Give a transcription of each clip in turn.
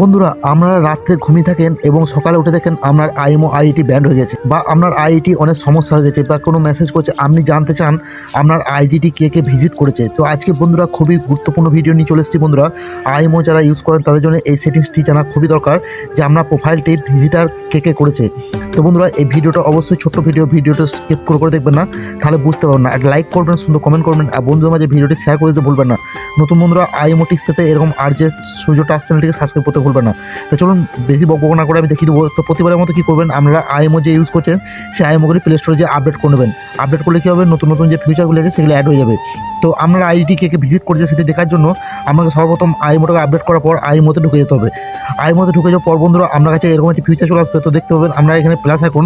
বন্ধুরা আমরা রাত্রে ঘুমিয়ে থাকেন এবং সকালে উঠে দেখেন আপনার আইএমও আইআইটি ব্যান্ড হয়ে গেছে বা আপনার আইআইটি অনেক সমস্যা হয়ে গেছে বা কোনো মেসেজ করছে, আপনি জানতে চান আপনার আইডিটি কে কে ভিজিট করেছে। তো আজকে বন্ধুরা খুবই গুরুত্বপূর্ণ ভিডিও নিয়ে চলে এসেছি বন্ধুরা। আইএমও যারা ইউজ করেন, তাদের জন্য এই সেটিংসটি জানা খুবই দরকার যে আপনার প্রোফাইলটি ভিজিটার কে কে করেছে। তো বন্ধুরা, এই ভিডিওটা অবশ্যই ছোট্ট ভিডিও ভিডিওটা স্কিপ করে করে দেখবেন না, তাহলে বুঝতে পারবেন না। আর লাইক করবেন, সুন্দর কমেন্ট করবেন, আর বন্ধুদের মাঝে ভিডিওটি শেয়ার করে দিতে ভুলবেন না। নতুন বন্ধুরা আইএমও টিক্স পেতে এরকম আর যে সূর্য টাচ চ্যানেলটিকে সাবস্ক্রাইব করতে ভুলবেন না। তো চলুন, বেশি বকবক না করে আমি দেখিয়ে দেবো। তো প্রতিবারের মতো কী করবেন? আপনারা আইএমও যে ইউজ করছেন, সেই আইএমওগুলি প্লে স্টোরে যে আপডেট করে নেবেন। আপডেট করলে কী হবে? নতুন নতুন যে ফিউচারগুলো আছে, সেগুলো অ্যাড হয়ে যাবে। তো আমরা আইডি কে ভিজিট করেছে সেটি দেখার জন্য আমাকে সর্বপ্রথম আইএমওটাকে আপডেট করার পর আইএমওতে ঢুকে যেতে হবে। আইএমওতে ঢুকে যাওয়ার পর বন্ধুরা, আপনার কাছে এরকম একটি ফিউচার চলে আসবে। তো দেখতে পাবেন, আপনারা এখানে প্লাস এখন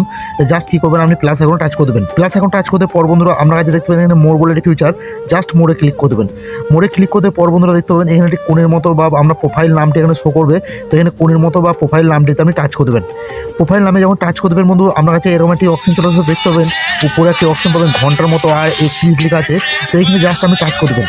জাস্ট কী করবেন আপনি প্লাস এখন টাচ করে দেবেন। প্লাস এখন টাচ করতে পর বন্ধুরা, আপনার কাছে দেখতে পাবেন এখানে মোর বলে একটি ফিউচার জাস্ট মোড়ে ক্লিক করে দেবেন। মোড়ে ক্লিক করতে পর বন্ধুরা দেখতে পাবেন, এখানে একটি কোণের মতো বা আমরা প্রোফাইল নামটি এখানে শো করবে। তো এখানে কোণের মতো বা প্রোফাইল নামটিতে আপনি টাচ করবেন প্রোফাইল নামে যখন টাচ করবেন বন্ধু, আপনার কাছে এরকম একটি অপশন চলে আসবে, দেখতে পাবেন। উপরে একটি অপশন পাবেন, ঘণ্টার মতো আর একত্রিশ লেখা আছে। তো এইখানে জাস্ট আপনি টাচ করবেন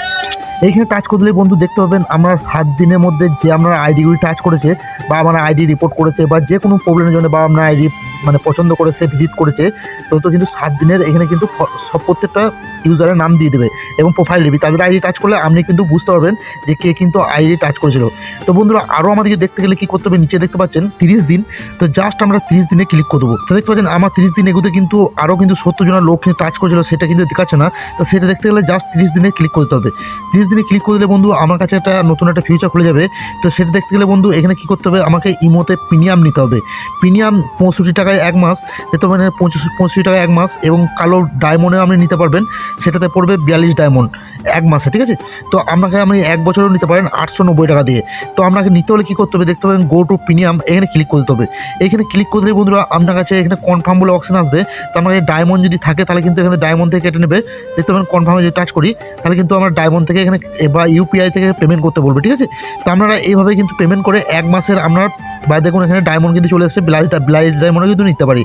এইখানে টাচ করে দিলে বন্ধু, দেখতে পাবেন আপনার সাত দিনের মধ্যে যে আপনার আইডিগুলি টাচ করেছে বা আমার আইডি রিপোর্ট করেছে বা যে কোনো প্রবলেমের জন্য বা আপনার আইডি মানে পছন্দ করেছে ভিজিট করেছে, তো তো কিন্তু সাত দিনের এখানে কিন্তু সব প্রত্যেকটা ইউজারের নাম দিয়ে দেবে এবং প্রোফাইল দিবি। তাদের আইডি টাচ করলে আপনি কিন্তু বুঝতে পারবেন যে কে কিন্তু আইডি টাচ করেছিল। তো বন্ধুরা আরও আমাদেরকে দেখতে গেলে কি করতে হবে? নিচে দেখতে পাচ্ছেন তিরিশ দিন। তো জাস্ট আমরা তিরিশ দিনে ক্লিক করে দেবো। তো দেখতে পাচ্ছেন, আমার তিরিশ দিন এগুতে কিন্তু আরও কিন্তু সত্তর জনের লোক কিন্তু টাচ করেছিল, সেটা কিন্তু দেখাচ্ছে না। তো সেটা দেখতে গেলে জাস্ট তিরিশ দিনে ক্লিক করতে হবে। তিরিশ দিনে ক্লিক করে দিলে বন্ধু, আমার কাছে একটা নতুন একটা ফিউচার খুলে যাবে। তো সেটা দেখতে গেলে বন্ধু, এখানে কি করতে হবে? আমাকে ইমোতে প্রিমিয়াম নিতে হবে। প্রিমিয়াম পঁয়ষট্টি টাকায় এক মাস মানে পঁচিশ পঁচিশ টাকায় এক মাস এবং কালো ডায়মন্ডে আপনি নিতে পারবেন। সেটাতে পড়বে বিয়াল্লিশ ডায়মন্ড এক মাসে, ঠিক আছে? তো আপনাকে আপনি এক বছরও নিতে পারেন আটশো নব্বই টাকা দিয়ে। তো আপনাকে নিতে হলে কী করতে হবে? দেখতে পাবেন গো টু প্রিমিয়াম এখানে ক্লিক করতে হবে। এখানে ক্লিক করে দিলে বন্ধুরা আপনার কাছে এখানে কনফার্ম বলে অপশন আসবে। তো আমার ডায়মন্ড যদি থাকে, তাহলে কিন্তু এখানে ডায়মন্ড থেকে কেটে নেবে। দেখতে পাবেন কনফার্মে যদি টাচ করি, তাহলে কিন্তু আমরা ডায়মন্ড থেকে এখানে বা ইউপিআই থেকে পেমেন্ট করতে বলবে, ঠিক আছে? তো আপনারা এইভাবে কিন্তু পেমেন্ট করে এক মাসের আপনার বা দেখুন এখানে ডায়মন্ড কিন্তু চলে এসেছে ব্লাইজ ব্লাইজ ডায়মন্ডও কিন্তু নিতে পারি।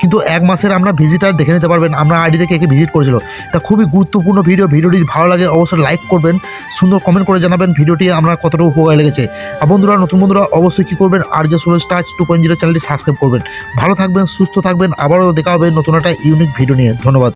কিন্তু এক মাসের আমরা ভিজিটার দেখে নিতে পারবেন। আমরা আইডি থেকে একে ভিজিট করেছিল। তা খুবই গুরুত্বপূর্ণ ভিডিও ভিডিওটি ভালো লাগে অবশ্যই লাইক করবেন, সুন্দর কমেন্ট করে জানাবেন ভিডিওটি আপনার কতটা উপকার লেগেছে। আর বন্ধুরা, নতুন বন্ধুরা অবশ্যই কী করবেন আর যে solo touch two point zero চ্যানেলটি সাবস্ক্রাইব করবেন। ভালো থাকবেন, সুস্থ থাকবেন, আবারও দেখা হবে নতুন একটা ইউনিক ভিডিও নিয়ে। ধন্যবাদ।